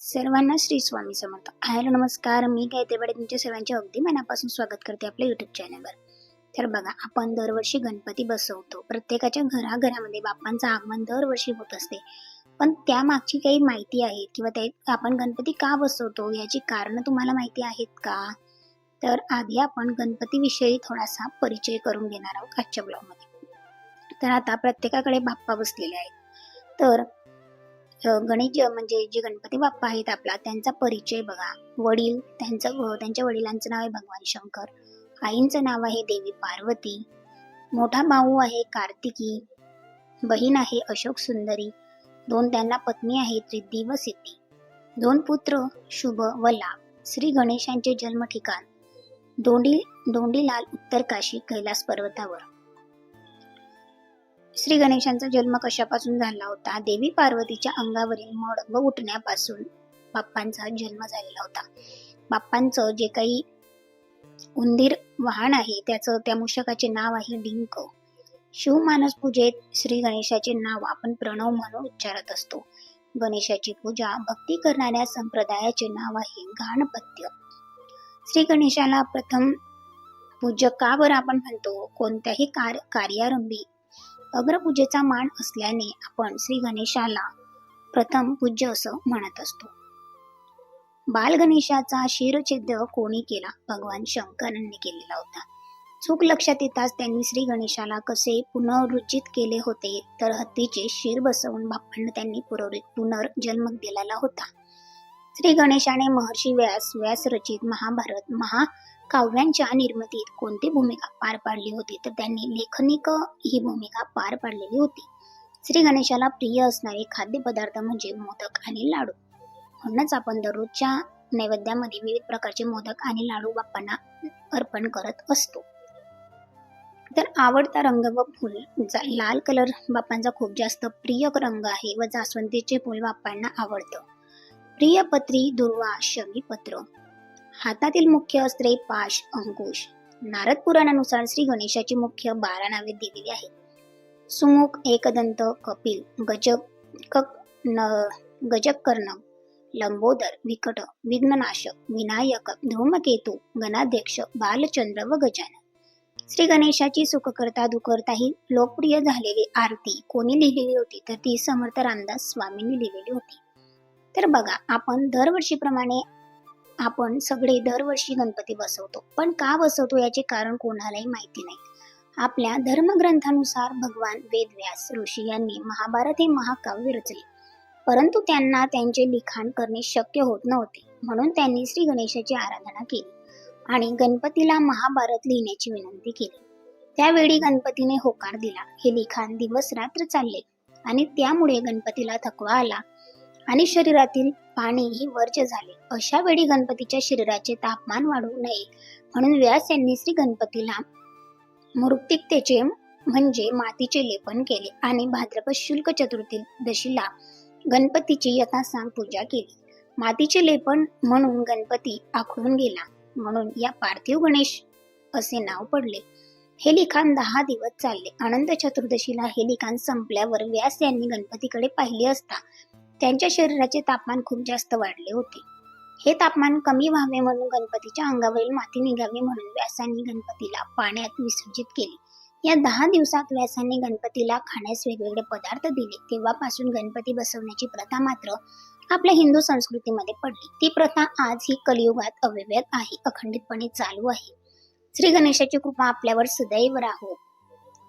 सर्वांना श्री स्वामी समर्थ. हॅलो नमस्कार. मी गायते बडे तुमच्या सर्वांचे अगदी मनापासून स्वागत करते आपल्या युट्यूब चॅनलवर तर बघा आपण दरवर्षी गणपती बसवतो. प्रत्येकाच्या घराघरामध्ये बाप्पांचं आगमन दरवर्षी होत असते. पण त्यामागची काही माहिती आहे किंवा त्या आपण गणपती का बसवतो याची कारणं तुम्हाला माहिती आहेत का? तर आधी आपण गणपतीविषयी थोडासा परिचय करून घेणार आहोत आजच्या ब्लॉगमध्ये तर आता प्रत्येकाकडे बाप्पा बसलेले आहेत. तर गणेश म्हणजे जे गणपती बाप्पा आहेत आपला त्यांचा परिचय बघा. वडील त्यांचं त्यांच्या वडिलांचं नाव आहे भगवान शंकर. आईंचं नाव आहे देवी पार्वती. मोठा भाऊ आहे कार्तिकी. बहीण आहे अशोक सुंदरी. दोन त्यांना पत्नी आहेत रिद्धी व सिद्धी. दोन पुत्र शुभ व लाभ. श्री गणेशांचे जन्म ठिकाण दोंडी दोंडीलाल उत्तर काशी कैलास पर्वतावर. श्री गणेशांचा जन्म कशापासून झाला होता? देवी पार्वतीच्या अंगावरील मड व उठण्यापासून बाप्पांचा जन्म झालेला होता. बाप्पांचं जे काही उंदीर वाहन आहे त्याचं त्या मूषकाचे नाव आहे डिंक. शिवमानस पूजेत श्री गणेशाचे नाव आपण प्रणव म्हणून उच्चारत असतो. गणेशाची पूजा भक्ती करणाऱ्या संप्रदायाचे नाव आहे गाणपत्य श्री गणेशाला प्रथम पूज्य का बरं आपण म्हणतो कोणत्याही कार कार्यारंभी अग्रपूजेचा मान असल्याने आपण श्री गणेशाला प्रथम पूज्य असं म्हणत असतो. बाल गणेशाचा शिरछेद कोणी केला? भगवान शंकरांनी केलेला होता. चूक लक्षात येताच त्यांनी श्री गणेशाला कसे पुनरुज्जित केले होते तर हत्तीचे शिर बसवून बाप्पांना त्यांनी पुनर्जन्म दिलेला होता. श्री गणेशाने महर्षी व्यास व्यास रचित महाभारत महा काव्यांच्या निर्मितीत कोणती भूमिका पार पाडली होती? तर त्यांनी लेखनिक ही भूमिका पार पाडलेली होती. श्री गणेशाला प्रिय असणारे खाद्यपदार्थ म्हणजे मोदक आणि लाडू. म्हणूनच आपण दररोजच्या नैवेद्यामध्ये विविध प्रकारचे मोदक आणि लाडू बाप्पांना अर्पण करत असतो. तर आवडता रंग व फुल लाल कलर बाप्पांचा खूप जास्त प्रिय रंग आहे व जास्वंदीचे फुल बाप्पांना आवडतं. प्रिय पत्री दुर्वा शमी पत्र. हातातील मुख्य अस्त्रे पाश अंकुश. नारद पुराणानुसार श्री गणेशाची मुख्य बारा नावे दिलेली आहेत. सुमुख एकदंत कपिल गजक न गजकर्ण लंबोदर विकट विघ्ननाशक विनायक धूमकेतू गणाध्यक्ष बालचंद्र व गजानन. श्री गणेशाची सुखकर्ता दुखकर्ता ही लोकप्रिय झालेली आरती कोणी लिहिलेली होती तर ती समर्थ रामदास स्वामींनी लिहिलेली होती. तर बघा आपण दरवर्षीप्रमाणे आपण सगळे दरवर्षी गणपती बसवतो. पण का बसवतो याचे कारण कोणालाही माहिती नाही. आपल्या धर्मग्रंथानुसार भगवान वेदव्यास ऋषी यांनी महाभारत हे महाकाव्य रचले. परंतु त्यांना त्यांचे लिखाण करणे शक्य होत नव्हते. म्हणून त्यांनी श्री गणेशाची आराधना केली आणि गणपतीला महाभारत लिहिण्याची विनंती केली. त्यावेळी गणपतीने होकार दिला. हे लिखाण दिवस रात्र चालले आणि त्यामुळे गणपतीला थकवा आला आणि शरीरातील पाणी ही वर्ज्य झाले. अशा वेळी गणपतीच्या शरीराचे तापमान वाढू नये. म्हणून व्यास यांनी श्री गणपतीला मृत्तिकतेचे म्हणजे मातीचे लेपन केले आणि भाद्रपद शुल्क चतुर्थी दशीला गणपतीची यथासांग पूजा केली. मातीचे लेपन म्हणून गणपती आखडून गेला. म्हणून या पार्थिव गणेश असे नाव पडले. हे लिखाण दहा दिवस चालले. अनंत चतुर्दशीला हे लिखाण संपल्यावर व्यास यांनी गणपतीकडे पाहिले असता त्यांच्या शरीराचे तापमान खूप जास्त वाढले होते. हे तापमान कमी व्हावे म्हणून गणपतीच्या अंगावरील माती निघावी म्हणून व्यासांनी गणपतीला पाण्यात विसर्जित केले. या दहा दिवसात व्यासांनी गणपतीला खाण्यास वेगवेगळे पदार्थ दिले. तेव्हापासून गणपती बसवण्याची प्रथा मात्र आपल्या हिंदू संस्कृतीमध्ये पडली. ती प्रथा आज ही कलियुगात अव्यवत आहे अखंडितपणे चालू आहे. श्री गणेशाची कृपा आपल्यावर सदैव राहो.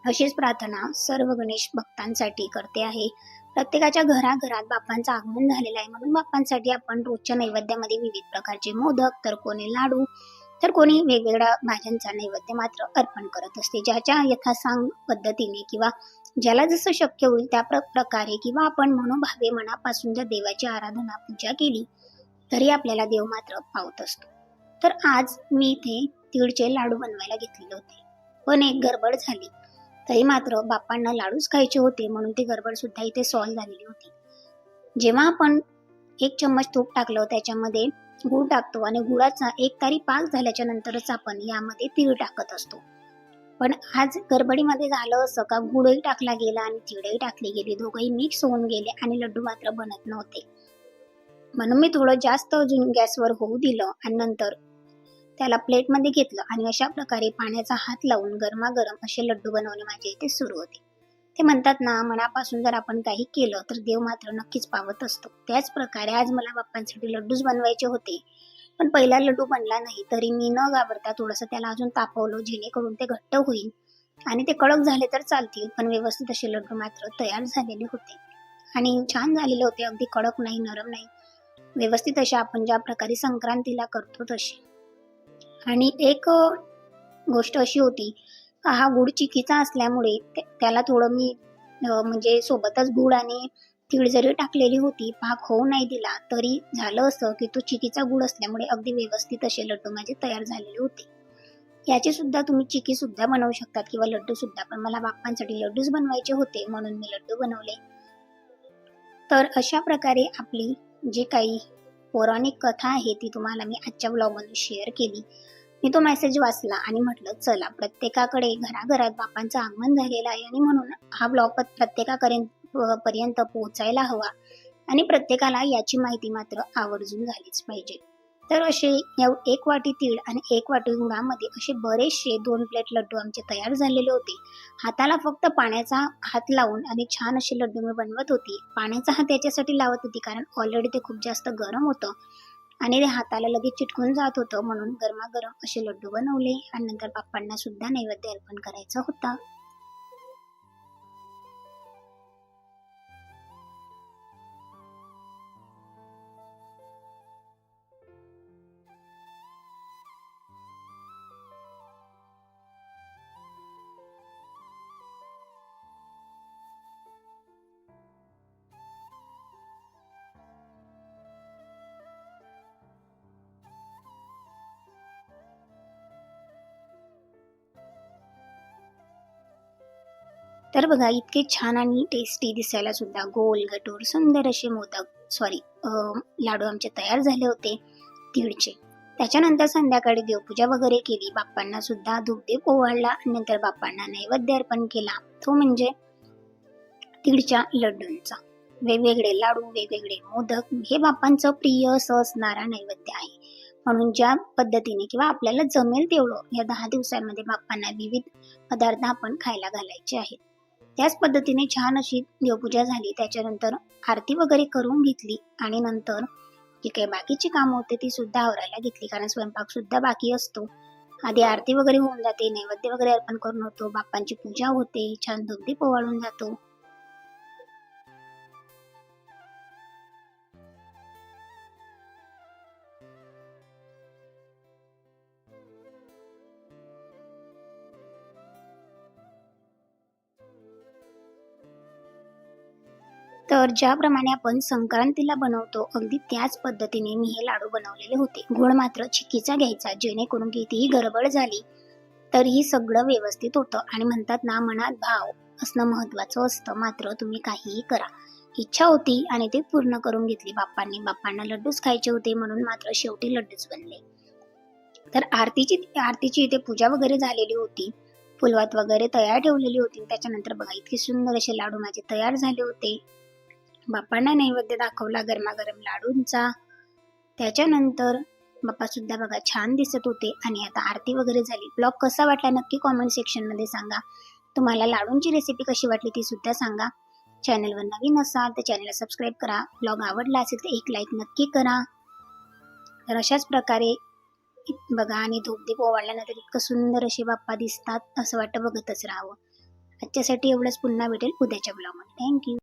अशीच प्रार्थना सर्व गणेश भक्तांसाठी करते आहे. प्रत्येकाच्या घराघरात बाप्पांचं आगमन झालेलं आहे. म्हणून बाप्पांसाठी आपण रोजच्या नैवेद्यामध्ये विविध प्रकारचे मोदक तर कोणी लाडू तर कोणी वेगवेगळ्या भाज्यांचा नैवेद्य मात्र अर्पण करत असते. ज्याच्या यथासांग पद्धतीने किंवा ज्याला जसं शक्य होईल त्या प्र- प्रकारे किंवा आपण मनोभावे मनापासून जर देवाची आराधना पूजा केली तरी आपल्याला देव मात्र पावत असतो. तर आज मी इथे तिळचे लाडू बनवायला घेतलेले होते. पण एक गडबड झाली. तरी मात्र बाप्पांना लाडूच खायचे होते म्हणून ती गडबड सुद्धा इथे सॉल्व्ह झालेली होती. जेव्हा आपण एक चम्मच तूप टाकलं त्याच्यामध्ये गूळ टाकतो आणि गुळाचा एक तारी पाक झाल्याच्या नंतरच आपण यामध्ये तीळ टाकत असतो. पण आज गडबडीमध्ये झालं असं का गुळही टाकला गेला आणि तिळही टाकली गेली दोघंही मिक्स होऊन गेले आणि लड्डू मात्र बनत नव्हते. म्हणून मी थोडं जास्त अजून गॅसवर होऊ दिलं आणि नंतर त्याला प्लेटमध्ये घेतलं आणि अशा प्रकारे पाण्याचा हात लावून गरमागरम असे लड्डू बनवणे माझ्या इथे सुरू होते. ते म्हणतात ना मनापासून जर आपण काही केलं तर देव मात्र नक्कीच पावत असतो. त्याच प्रकारे आज मला बाप्पांसाठी लड्डूच बनवायचे होते. पण पहिला लड्डू बनला नाही तरी मी न घाबरता थोडंसं त्याला अजून तापवलं जेणेकरून ते घट्ट होईल आणि ते कडक झाले तर चालतील पण व्यवस्थित असे लड्डू मात्र तयार झालेले होते. आणि छान झालेले होते अगदी कडक नाही नरम नाही. व्यवस्थित असे आपण ज्या प्रकारे संक्रांतीला करतो तशी आणि एक गोष्ट अशी होती हा गुड चिकीचा असल्यामुळे त्याला थोडं मी म्हणजे सोबतच गुड आणि तीळ जरी टाकलेली होती पाक होऊ नाही दिला तरी झालं असं की तो चिकीचा गुड असल्यामुळे अगदी व्यवस्थित असे लड्डू माझे तयार झालेले होते. याची सुद्धा तुम्ही चिकी सुद्धा बनवू शकतात किंवा लड्डू सुद्धा पण मला बाप्पांसाठी लड्डूच बनवायचे होते म्हणून मी लड्डू बनवले. तर अशा प्रकारे आपली जी काही पौराणिक कथा आहे ती तुम्हाला मी आजच्या ब्लॉगमधून शेअर केली. मी तो मेसेज वाचला आणि म्हटलं चला प्रत्येकाकडे घराघरात बापांचं आगमन झालेलं आहे आणि म्हणून हा ब्लॉग प्रत्येकाकडे पर्यंत पोहोचायला हवा आणि प्रत्येकाला याची माहिती मात्र आवर्जून झालीच पाहिजे. तर असे एक वाटी तीळ आणि एक वाटी गुळामध्ये असे बरेचसे दोन प्लेट लड्डू आमचे तयार झालेले होते. हाताला फक्त पाण्याचा हात लावून आणि छान असे लड्डू मी बनवत होती. पाण्याचा हात याच्यासाठी लावत होती कारण ऑलरेडी ते खूप जास्त गरम होतं. आणि ते हाताला लगेच चिटकून जात होतं म्हणून गरमागरम असे लड्डू बनवले आणि नंतर बाप्पांना सुद्धा नैवेद्य अर्पण करायचा होता. तर बघा इतके छान आणि टेस्टी दिसायला सुद्धा गोल गटोर सुंदर असे मोदक सॉरी लाडू आमचे तयार झाले होते तीळचे. त्याच्यानंतर संध्याकाळी देवपूजा वगैरे केली. बाप्पांना सुद्धा धूपदीप ओवाळला नंतर बाप्पांना नैवेद्य अर्पण केला. तो म्हणजे तीळच्या लड्डूंचा. वेगवेगळे लाडू वेगवेगळे मोदक. हे बाप्पांचं प्रिय असं असणारा नैवेद्य आहे. म्हणून ज्या पद्धतीने किंवा आपल्याला जमेल तेवढं या दहा दिवसांमध्ये बाप्पांना विविध पदार्थ आपण खायला घालायचे आहेत. त्याच पद्धतीने छान अशी देवपूजा झाली. त्याच्यानंतर आरती वगैरे करून घेतली आणि नंतर जी काही बाकीची कामं होते ती सुद्धा आवरायला घेतली. कारण स्वयंपाक सुद्धा बाकी असतो. आधी आरती वगैरे होऊन जाते नैवेद्य वगैरे अर्पण करून होतो बाप्पांची पूजा होते छान धूपदीप ओवाळून जातो. तर ज्याप्रमाणे आपण संक्रांतीला बनवतो अगदी त्याच पद्धतीने मी हे लाडू बनवलेले होते. गोड मात्र चिकीचा घ्यायचा जेणेकरून कितीही गडबड झाली. तरीही सगळं व्यवस्थित होतं आणि म्हणतात ना मनात भाव असणं महत्वाचं असतं. मात्र तुम्ही काहीही करा. इच्छा होती आणि ते पूर्ण करून घेतली. बाप्पांनी बाप्पांना लड्डूच खायचे होते म्हणून मात्र शेवटी लड्डूच बनले. तर आरतीची आरतीची इथे पूजा वगैरे झालेली होती. फुलवात वगैरे तयार ठेवलेली होती. त्याच्यानंतर बघा इतके सुंदर असे लाडू माझे तयार झाले होते. बाप्पांना नैवेद्य दाखवला गरमागरम लाडूंचा. त्याच्यानंतर बाप्पा सुद्धा बघा छान दिसत होते. आणि आता आरती वगैरे झाली. ब्लॉग कसा वाटला नक्की कॉमेंट सेक्शनमध्ये सांगा. तुम्हाला लाडूंची रेसिपी कशी वाटली ती सुद्धा सांगा. चॅनलवर नवीन असाल तर चॅनलला सबस्क्राईब करा. ब्लॉग आवडला असेल तर एक लाईक नक्की करा. तर अशाच प्रकारे बघा आणि धूपदीप ओवाळल्यानंतर इतकं सुंदर असे बाप्पा दिसतात असं वाटतं बघतच राहावं. आजच्यासाठी एवढंच. पुन्हा भेटेल उद्याच्या ब्लॉगमध्ये थँक्यू